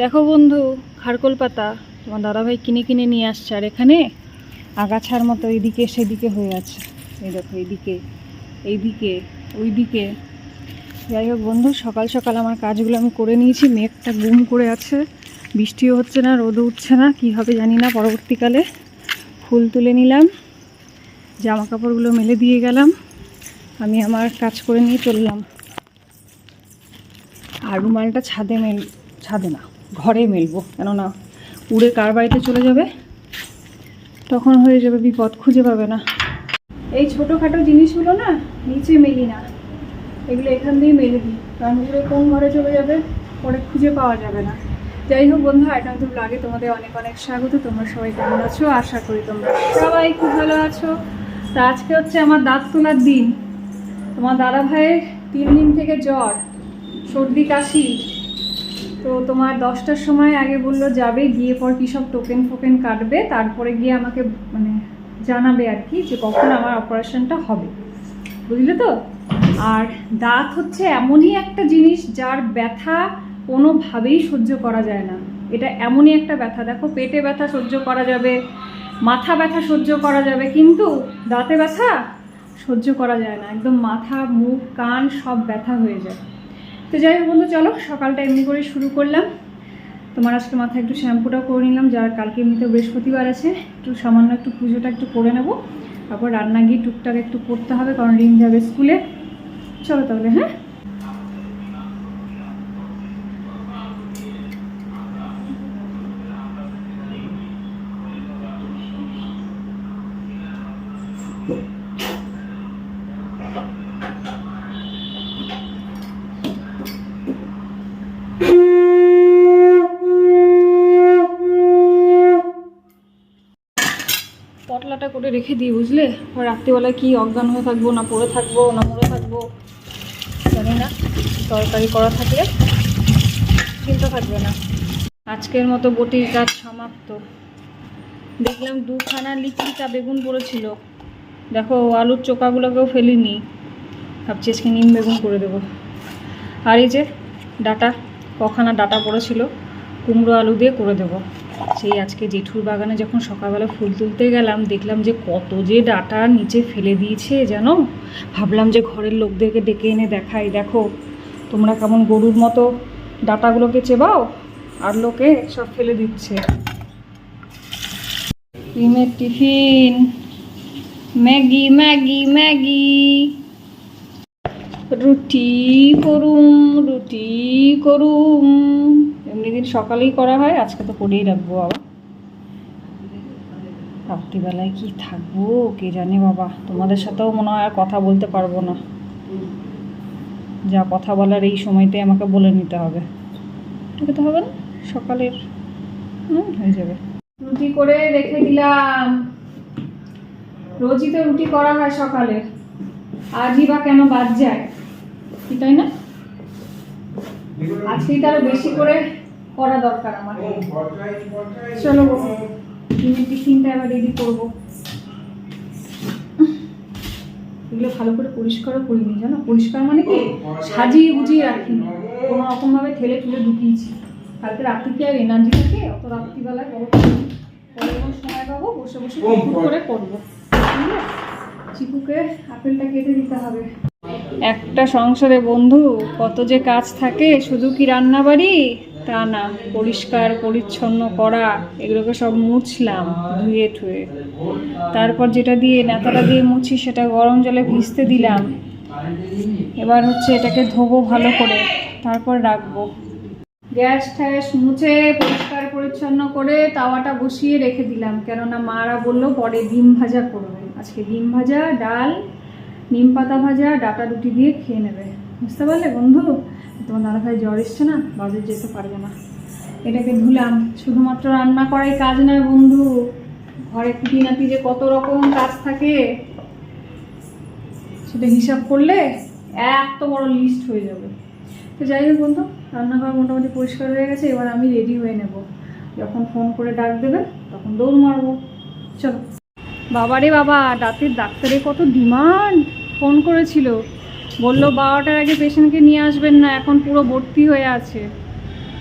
দেখো বন্ধু, খারকোল পাতা। তোমার দাদাভাই কিনে কিনে নিয়ে আসছে, আর এখানে আগাছার মতো এইদিকে সেদিকে হয়ে আছে। এই দেখো এইদিকে এইদিকে, ওইদিকে। যাই হোক বন্ধু, সকাল সকাল আমার কাজগুলো আমি করে নিয়েছি। মেঘটা গুম করে আছে। বৃষ্টিও হচ্ছে না, রোদও উঠছে না, কী হবে জানি না। পরবর্তীকালে ফুল তুলে নিলাম জামা কাপড়গুলো মেলে দিয়ে গেলাম। আমি আমার কাজ করে নিয়ে চললাম। আর রুমালটা ছাদে মেল, ছাদে না। ঘরে মেলবো। কেননা উড়ে কার বাড়িতে চলে যাবে? তখন হয়ে যাবে বিপদ, খুঁজে পাবে না। এই ছোটোখাটো জিনিসগুলো না নিচে মেলি না। এগুলো এখান দিয়েই মেলে দিই। কারণ উড়ে কোন ঘরে চলে যাবে, পরে খুঁজে পাওয়া যাবে না। যাই হোক বন্ধু আইটাম তো লাগে তোমাদের অনেক অনেক স্বাগত। তোমরা সবাই কেমন আছো? আশা করি তোমরা সবাই খুব ভালো আছো। তা আজকে হচ্ছে আমার দাঁত তোলার দিন। তোমার দাদা ভাইয়ের তিন দিন থেকে জ্বর, সর্দি, কাশি। তো তোমার দশটার সময় আগে বলল যাবে, গিয়ে পর কী সব টোকেন ফোকেন কাটবে, তারপরে গিয়ে আমাকে মানে জানাবে আর কি যে কখন আমার অপারেশনটা হবে। বুঝলে তো? আর দাঁত হচ্ছে এমনই একটা জিনিস যার ব্যথা কোনোভাবেই সহ্য করা যায় না। এটা এমনই একটা ব্যথা। দেখো, পেটে ব্যথা সহ্য করা যাবে, মাথা ব্যথা সহ্য করা যাবে, কিন্তু দাঁতে ব্যথা সহ্য করা যায় না। একদম মাথা, মুখ, কান সব ব্যথা হয়ে যায়। তো যাই হোক বন্ধু, চলো, সকালটা এমনি করে শুরু করলাম। তোমার আজকে মাথায় একটু শ্যাম্পুটাও করে নিলাম, যার কালকে এমনিতে বৃহস্পতিবার আছে। একটু সামান্য একটু পুজোটা একটু করে নেব। তারপর রান্না গিয়ে টুকটাক একটু করতে হবে, কারণ রিং যাবে স্কুলে। চলো তাহলে হ্যাঁ? পটলাটা করে রেখে দিই, বুঝলে? রাত্রিবেলায় কি অজ্ঞান হয়ে থাকব, না পড়ে থাকব, না মরে থাকব, জানি না। তরকারি করা থাকলে চিন্তা থাকবে না। আজকের মতো বটির কাজ সমাপ্ত। দেখলাম দুখানা লিচিটা বেগুন পড়েছিল। দেখো, আলুর চোকাগুলোকেও ফেলিনি। ভাবছি আজকে নিম বেগুন করে দেবো। আর এই যে ডাটা, কখানা ডাটা পড়েছিল, কুমড়ো আলু দিয়ে করে দেবো। সেই আজকে জেঠুর বাগানে যখন সকালবেলা ফুল তুলতে গেলাম, দেখলাম যে কত যে ডাটা নিচে ফেলে দিয়েছে জানো ভাবলাম যে ঘরের লোকদেরকে ডেকে এনে দেখাই। দেখো, তোমরা কেমন গরুর মতো ডাটাগুলোকে চেবাও, আর লোকে সব ফেলে দিচ্ছে। রিমের টিফিন। Maggi Maggi Maggi. রুটি করুম রুটি করুম। এমনি দিন সকালেই করা হয়, আজকে তো করেই রাখব বাবা। রাত্রিবেলায় কি থাকব, কে জানে বাবা, তোমাদের সাথেও মনে হয় আর কথা বলতে পারব না। যা কথা বলার এই সময়তে আমাকে বলে নিতে হবে। তো হবে না, সকালের, হুম, হয়ে যাবে। রুটি করে রেখে দিলাম। রোজই তো রুটি করা হয় সকালে। আজই বা কেন বাদ যায়? কি, তাই না? আজকেই তারও বেশি করে করা দরকার আমার। চলো ডিমের টিফিনটা এবার রেডি করব। এগুলো ভালো করে পরিষ্কারও করিনি জানো? পরিষ্কার মানে কি? সাজিয়ে গুজিয়ে রাখিনি। কোনো রকমভাবে ঠেলে ঠেলে ঢুকিয়েছি। কালকে রাত্রি কি আর এনার্জি থাকে? অত রাত্রিবেলায় বড় পরে সময় পাবো বসে বসে করে করব চিকুকে আপেলটা কেটে দিতে হবে। একটা সংসারে বন্ধু কত যে কাজ থাকে শুধু কি রান্না বাড়ি তা না পরিষ্কার, পরিচ্ছন্ন করা, এগুলোকে সব মুছলাম, ধুয়ে ঠুয়ে। তারপর যেটা দিয়ে নেতাটা দিয়ে মুছি, সেটা গরম জলে ভিজতে দিলাম। এবার হচ্ছে এটাকে ধোবো ভালো করে, তারপর রাখব। গ্যাস ট্যাস মুছে, পরিষ্কার, পরিচ্ছন্ন করে তাওয়াটা বসিয়ে রেখে দিলাম। কেননা মারা বলল পরে ডিম ভাজা করবে। আজকে ডিম ভাজা, ডাল, নিম পাতা ভাজা, ডাটা রুটি দিয়ে খেয়ে নেবে। বুঝতে পারলে বন্ধু? তোমার দাদা ভাই জ্বর এসছে না? বাজার যেতে পারবে না। এটাকে ধুলাম। শুধুমাত্র রান্না করাই কাজ নয় বন্ধু। ঘরে খুঁটিনাটি যে কত রকম কাজ থাকে, সেটা হিসাব করলে এত বড় লিস্ট হয়ে যাবে। তো যাই হোক বন্ধু, রান্নাঘর মোটামুটি পরিষ্কার হয়ে গেছে। এবার আমি রেডি হয়ে নেব। যখন ফোন করে ডাক দেবে, তখন দৌড় মারবো। চলো। বাবারে বাবা, দাঁতের ডাক্তারের কত ডিমান্ড ফোন করেছিল। বলল, বারোটার আগে পেশেন্টকে নিয়ে আসবেন না, এখন পুরো ভর্তি হয়ে আছে।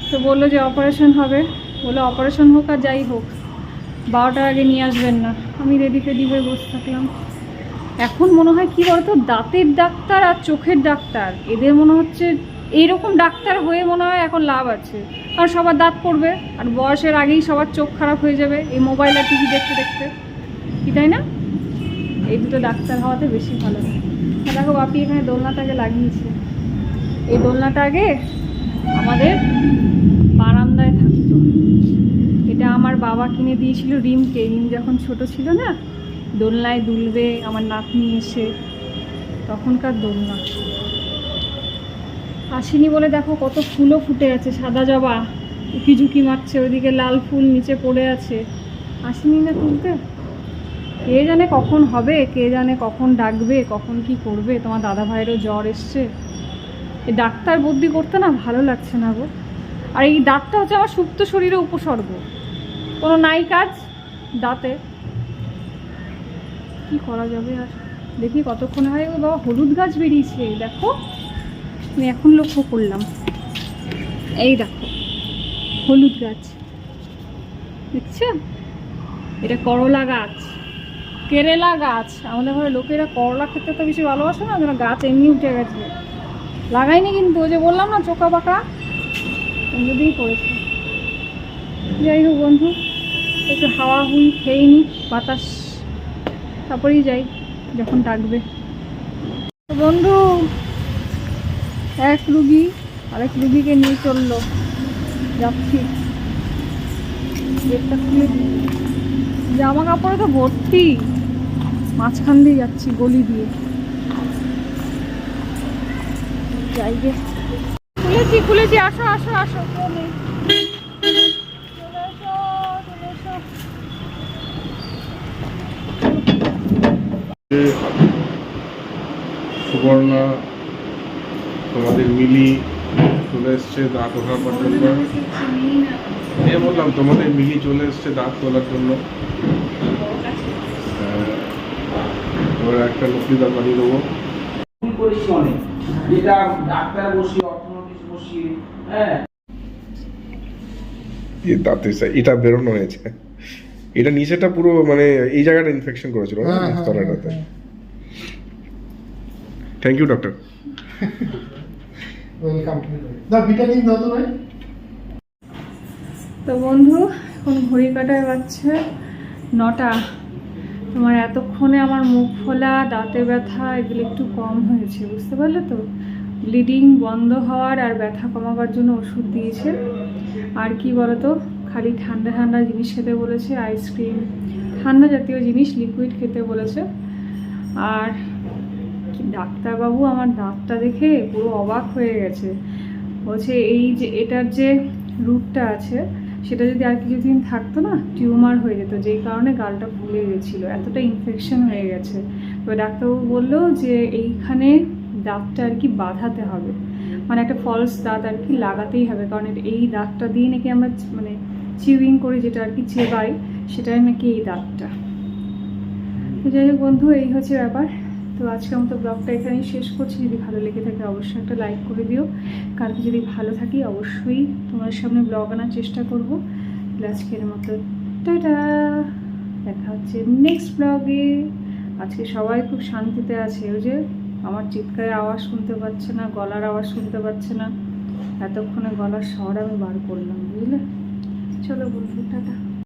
তো বলল যে, অপারেশন হবে। বলল, অপারেশন হোক আর যাই হোক, বারোটার আগে নিয়ে আসবেন না। আমি রেডি ফেডি হয়ে বসে থাকলাম। এখন মনে হয় কি বলতো, দাঁতের ডাক্তার আর চোখের ডাক্তার, এদের মনে হচ্ছে এইরকম ডাক্তার হয়ে মনে হয় এখন লাভ আছে। কারণ সবার দাঁত পড়বে, আর বয়সের আগেই সবার চোখ খারাপ হয়ে যাবে, এই মোবাইল আর টিভি দেখতে দেখতে। কি, তাই না? এই দুটো ডাক্তার হওয়াতে বেশি ভালো দেখো বাপি এখানে দোলনাটাকে লাগিয়েছে। এই দোলনাটা আগে আমাদের বারান্দায় থাকতো। এটা আমার বাবা কিনে দিয়েছিল রিমকে। রিম যখন ছোট ছিল না, দোলনায় দুলবে, আমার নাতনি এসে, তখনকার দোলনা। আসেনি বলে দেখো কত ফুলও ফুটে আছে, সাদা জবা, উকি ঝুঁকি মারছে, ওইদিকে লাল ফুল নিচে পড়ে আছে। আসেনি না তুলতে? কে জানে কখন হবে, কে জানে কখন ডাকবে, কখন কি করবে, তোমার দাদা ভাইয়েরও জ্বর এসছে। এই ডাক্তার বুদ্ধি করতে না ভালো লাগছে না গো। আর এই দাঁতটা হচ্ছে আমার সুপ্ত শরীরে উপসর্গ। কোনো নাই কাজ, দাঁতে। কি করা যাবে আর? দেখি কতক্ষণে হয় ও বাবা হলুদ গাছ বেরিয়েছে, দেখো। আমি এখন লক্ষ্য করলাম। এই দেখো, হলুদ গাছ। দেখছ? এটা করলা গাছ। কেরেলা গাছ। আমাদের ঘরে লোকেরা করলা খেতে তো বেশি ভালোবাসে না যেন গাছ এমনি উঠে গেছে। লাগাইনি কিন্তু যে বললাম না, চোখা পাকা এমনিতেই করেছে যাই হোক বন্ধু, একটু হাওয়া হুই খেয়ে নি, বাতাস। তারপরেই যাই, যখন ডাকবে। বন্ধু, এক রুগী আরেক রুগীকে নিয়ে চলল। যাচ্ছি। জামা কাপড়ে তো ভর্তি। মাঝখান দিয়ে যাচ্ছি গলি দিয়ে। যাই গে খুলেছি খুলেছি আসো আসো আসো। সুবর্ণা তোমাদের মিলি চলে এসছে দাঁত ওঠাবার জন্য। এ বললাম তোমাদের মিলি চলে এসছে দাঁত তোলার জন্য হ্যাঁ। এবার একটা লক্ষ্মী বানিয়ে দেবো। করেছি অনেক। যেটা ডাক্তার বসিয়ে অর্থনৈতিক বসিয়ে হ্যাঁ? দাঁতে এটা বেরোনো হয়েছে। এটা নিচেটা পুরো মানে এই জায়গাটা ইনফেকশন করেছিল? হ্যাঁ, হ্যাঁ, তলাটাতে। থ্যাংক ইউ ডক্টর ওয়েলকাম দা ভিটামিন দাও তো ভাই? তো বন্ধু এখন ঘড়ি কাটায় বাচ্চা নটা। তোমার এতক্ষণে আমার মুখ ফোলা, দাঁতে ব্যথা, এগুলো একটু কম হয়েছে, বুঝতে পারলে তো? ব্লিডিং বন্ধ হওয়ার আর ব্যথা কমাবার জন্য ওষুধ দিয়েছে। আর কি বলতো? খালি ঠান্ডা ঠান্ডা জিনিস খেতে বলেছে, আইসক্রিম, ঠান্ডা জাতীয় জিনিস লিকুইড খেতে বলেছে। আর ডাক্তারবাবু, আমার দাঁতটা দেখে পুরো অবাক হয়ে গেছে। বলছে, এই যে, এটার যে রুটটা আছে সেটা যদি আর কিছুদিন থাকতো না, টিউমার হয়ে যেত, যেই কারণে গালটা ফুলে গেছিল, এতটা ইনফেকশন হয়ে গেছে। তো ডাক্তারবাবু বলল যে এইখানে দাঁতটা আর কি বাঁধাতে হবে। মানে একটা ফলস দাঁত আর কি লাগাতেই হবে, কারণ এই দাঁতটা দিয়ে নাকি আমরা মানে চিউইং করে, যেটা আর কি চেবাই, সেটাই নাকি এই দাঁতটা। তো যাই হোক বন্ধু, এই হচ্ছে ব্যাপার। তো আজকের মতো ব্লগটা এখানেই শেষ করছি। যদি ভালো লেগে থাকে অবশ্যই একটা লাইক করে দিও। কালকে যদি ভালো থাকি অবশ্যই তোমার সামনে ব্লগ আনার চেষ্টা করব। আজকের মতো টাটা। দেখা হচ্ছে নেক্সট ব্লগে আজকে সবাই খুব শান্তিতে আছে। ওই যে আমার চিৎকারের আওয়াজ শুনতে পাচ্ছে না, গলার আওয়াজ শুনতে পাচ্ছে না। এতক্ষণে গলার স্বর আমি বার করলাম, বুঝলে? চলো বন্ধু, টাটা।